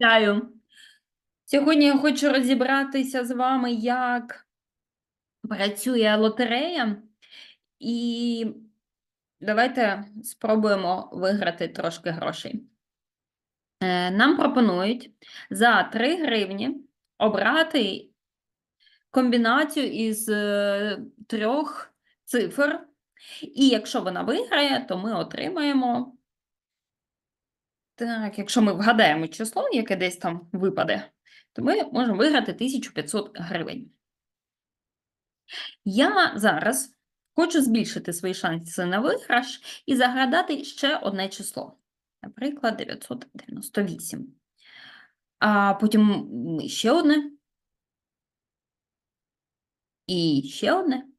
Вітаю. Сьогодні я хочу розібратися з вами, як працює лотерея, і давайте спробуємо виграти трошки грошей. Е, Нам пропонують за 3 гривні обрати комбінацію із е, трьох цифр, і якщо вона виграє, то ми отримаємо. Так, якщо ми вгадаємо число, яке десь там випаде, то ми можемо виграти 1500 гривень. Я зараз хочу збільшити свої шанси на виграш і загадати ще одне число. Наприклад, 998. А потім ще одне. І ще одне.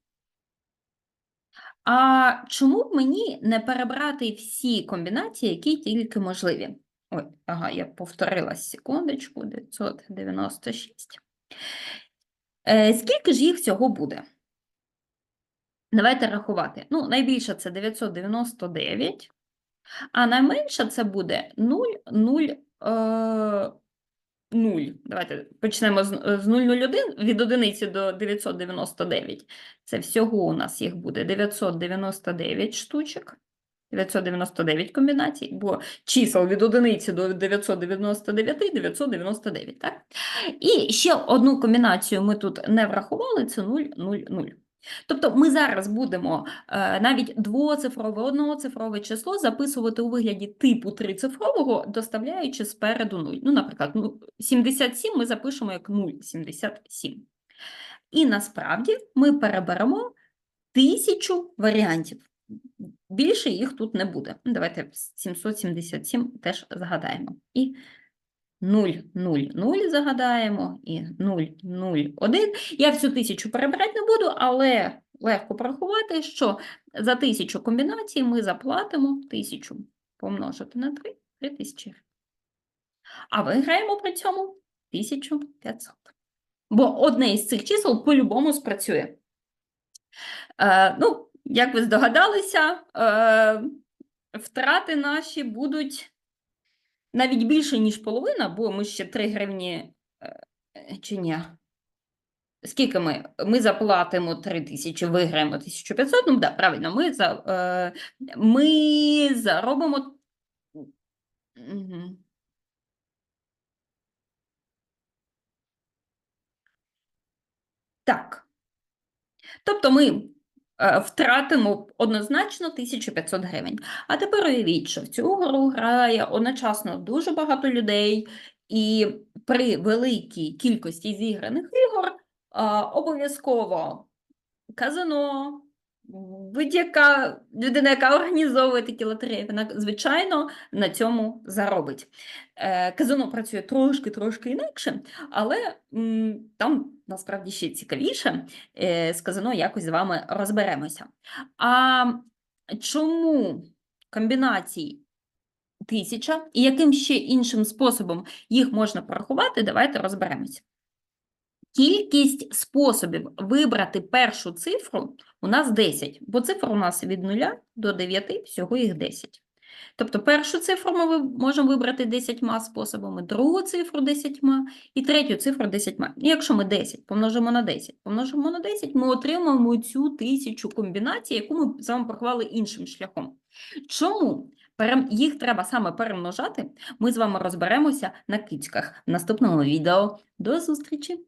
А чому б мені не перебрати всі комбінації, які тільки можливі? Ой, ага, я повторилась секундочку, 996. Е, скільки ж їх всього буде? Давайте рахувати. Ну, найбільше це 999, а найменше це буде 0, 0, е, 0. Давайте почнемо з 001 від одиниці до 999. Це всього у нас їх буде 999 штучок. 999 комбінацій, бо чисел від одиниці до 999 999, так? І ще одну комбінацію ми тут не врахували, це 0, 0, 0. Тобто ми зараз будемо е, навіть двоцифрове, одноцифрове число записувати у вигляді типу трицифрового, доставляючи спереду 0. Ну, наприклад, ну, 77 ми запишемо як 0,77. І насправді ми переберемо тисячу варіантів. Більше їх тут не буде. Ну, Давайте 777 теж згадаємо. І 0, 0, 0 загадаємо, і 0, 0, 1. Я всю тисячу перебирати не буду, але легко порахувати, що за тисячу комбінацій ми заплатимо тисячу помножити на 3 – 3 тисячі. А виграємо при цьому 1500. Бо одне із цих чисел по-любому спрацює. Е, ну, як ви здогадалися, е, втрати наші будуть навіть більше, ніж половина, бо ми ще 3 гривні е, чи ні. Скільки ми? Ми заплатимо 3 тисячі, виграємо 1500, ну да, правильно, ми, за, е, ми заробимо. Так. Тобто ми втратимо однозначно 1500 гривень. А тепер уявіть, що в цю гру грає одночасно дуже багато людей, і при великій кількості зіграних ігор обов'язково казино, будь-яка людина, яка організовує такі лотереї, вона, звичайно, на цьому заробить. Е, казино працює трошки-трошки інакше, але там насправді ще цікавіше. Е, з казино якось з вами розберемося. А чому комбінацій тисяча і яким ще іншим способом їх можна порахувати, давайте розберемося. Кількість способів вибрати першу цифру у нас 10, бо цифр у нас від 0 до 9, всього їх 10. Тобто першу цифру ми можемо вибрати 10 способами, другу цифру 10 і третю цифру 10. І якщо ми 10 помножимо на 10, помножимо на 10, ми отримаємо цю тисячу комбінацій, яку ми з вами порахували іншим шляхом. Чому? Їх треба саме перемножати. Ми з вами розберемося на кицьках в наступному відео. До зустрічі!